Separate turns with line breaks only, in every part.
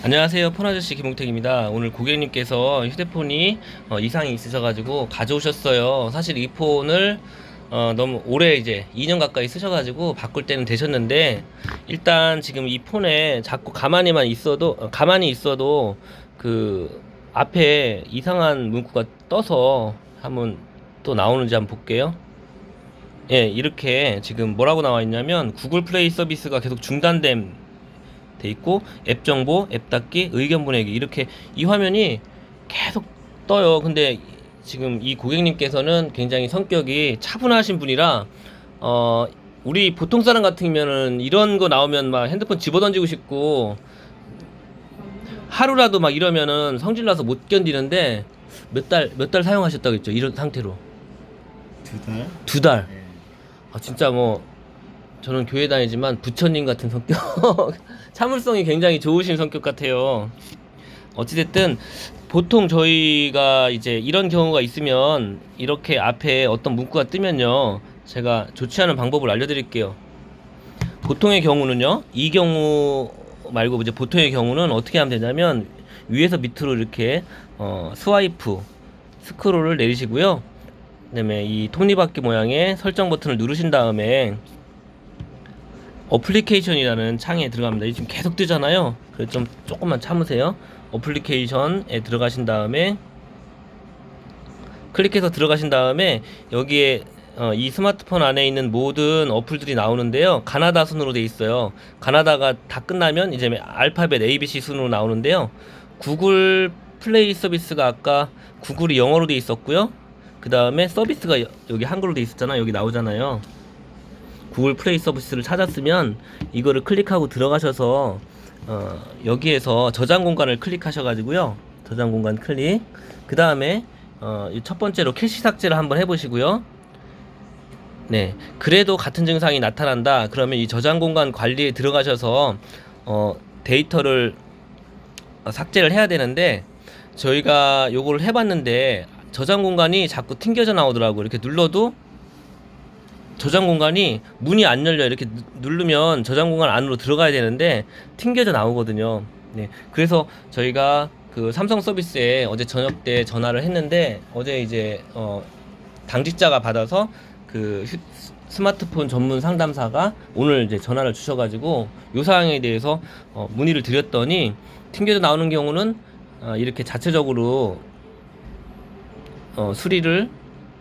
안녕하세요. 폰아저씨 김홍택입니다. 오늘 고객님께서 휴대폰이 어, 이상이 있으셔 가지고 가져오셨어요. 사실 이 폰을 어, 너무 오래 이제 2년 가까이 쓰셔 가지고 바꿀 때는 되셨는데 일단 지금 이 폰에 자꾸 가만히만 있어도 어, 가만히 있어도 그 앞에 이상한 문구가 떠서 한번 또 나오는지 한번 볼게요. 예 이렇게 지금 뭐라고 나와 있냐면 구글 플레이 서비스가 계속 중단됨 돼 있고 앱 정보, 앱 닫기, 의견 보내기 이렇게 이 화면이 계속 떠요. 근데 지금 이 고객님께서는 굉장히 성격이 차분하신 분이라 어 우리 보통 사람 같으면은 이런 거 나오면 막 핸드폰 집어 던지고 싶고 하루라도 막 이러면은 성질 나서 못 견디는데 몇 달 몇 달 사용하셨다고 했죠. 이런 상태로
두 달?
두 달.
네.
아 진짜 뭐 저는 교회 다니지만 부처님 같은 성격. 참을성이 굉장히 좋으신 성격 같아요. 어찌됐든 보통 저희가 이제 이런 경우가 있으면 이렇게 앞에 어떤 문구가 뜨면요. 제가 좋지 않은 방법을 알려드릴게요. 보통의 경우는요. 이 경우 말고 이제 보통의 경우는 어떻게 하면 되냐면 위에서 밑으로 이렇게 어, 스와이프 스크롤을 내리시고요. 그 다음에 이 톱니바퀴 모양의 설정 버튼을 누르신 다음에 어플리케이션이라는 창에 들어갑니다. 이 지금 계속 뜨잖아요. 그래서 좀 조금만 참으세요. 어플리케이션에 들어가신 다음에 클릭해서 들어가신 다음에 여기에 어, 이 스마트폰 안에 있는 모든 어플들이 나오는데요. 가나다 순으로 돼 있어요. 가나다가 다 끝나면 이제 알파벳 ABC 순으로 나오는데요. 구글 플레이 서비스가 아까 구글이 영어로 돼 있었고요. 그 다음에 서비스가 여- 여기 한글로 돼 있었잖아. 여기 나오잖아요. 구글 플레이 서비스를 찾았으면 이거를 클릭하고 들어가셔서 어, 여기에서 저장 공간을 클릭하셔가지고요. 저장 공간 클릭. 그 다음에 어, 이첫 번째로 캐시 삭제를 한번 해보시고요. 네, 그래도 같은 증상이 나타난다. 그러면 이 저장 공간 관리에 들어가셔서 어, 데이터를 어, 삭제를 해야 되는데 저희가 요거를 해봤는데 저장 공간이 자꾸 튕겨져 나오더라고. 이렇게 눌러도 저장 공간이 문이 안 열려 이렇게 누- 누르면 저장 공간 안으로 들어가야 되는데 튕겨져 나오거든요. 네, 그래서 저희가 그 삼성 서비스에 어제 저녁 때 전화를 했는데 어제 이제 어 당직자가 받아서 그 휴- 스마트폰 전문 상담사가 오늘 이제 전화를 주셔가지고 요 사항에 대해서 어 문의를 드렸더니 튕겨져 나오는 경우는 어 이렇게 자체적으로 어, 수리를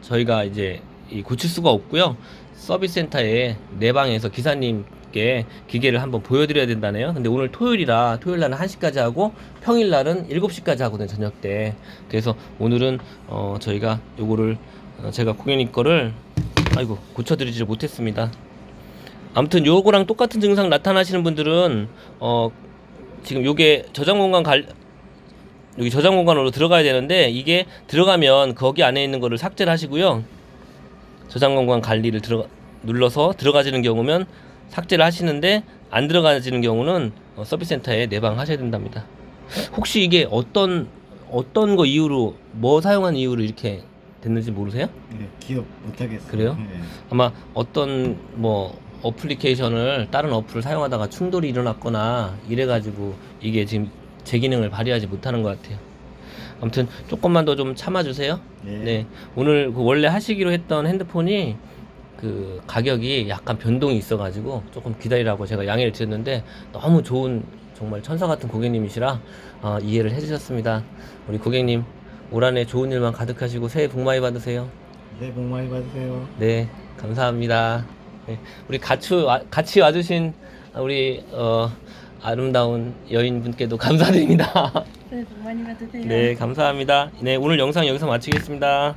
저희가 이제 이 고칠 수가 없고요. 서비스 센터에 내 방에서 기사님께 기계를 한번 보여드려야 된다네요. 근데 오늘 토요일이라 토요일 날은 1시까지 하고 평일 날은 7시까지 하거든요. 저녁 때. 그래서 오늘은 어, 저희가 요거를 어, 제가 고객님 거를 아이고 고쳐드리지를 못했습니다. 아무튼 요거랑 똑같은 증상 나타나시는 분들은 어 지금 요게 저장 공간 갈 여기 저장 공간으로 들어가야 되는데 이게 들어가면 거기 안에 있는 거를 삭제를 하시고요. 저장 공간 관리를 들어 눌러서 들어가지는 경우면 삭제를 하시는데 안 들어가지는 경우는 어, 서비스 센터에 내방 하셔야 된답니다. 혹시 이게 어떤 어떤 거 이유로 뭐 사용한 이유로 이렇게 됐는지 모르세요?
네, 기억 못하겠어요.
그래요?
네.
아마 어떤 뭐 어플리케이션을 다른 어플을 사용하다가 충돌이 일어났거나 이래가지고 이게 지금 제 기능을 발휘하지 못하는 것 같아요. 아무튼 조금만 더 좀 참아주세요.
네.
네, 오늘 그 원래 하시기로 했던 핸드폰이 그 가격이 약간 변동이 있어가지고 조금 기다리라고 제가 양해를 드렸는데 너무 좋은 정말 천사 같은 고객님이시라 어, 이해를 해주셨습니다. 우리 고객님 올 한해 좋은 일만 가득하시고 새해 복 많이 받으세요.
네, 복 많이 받으세요.
네, 감사합니다. 네, 우리 같이, 와, 같이 와주신 우리 어, 아름다운 여인분께도 감사드립니다.
네, 복 많이 받으세요.
네, 감사합니다. 네, 오늘 영상 여기서 마치겠습니다.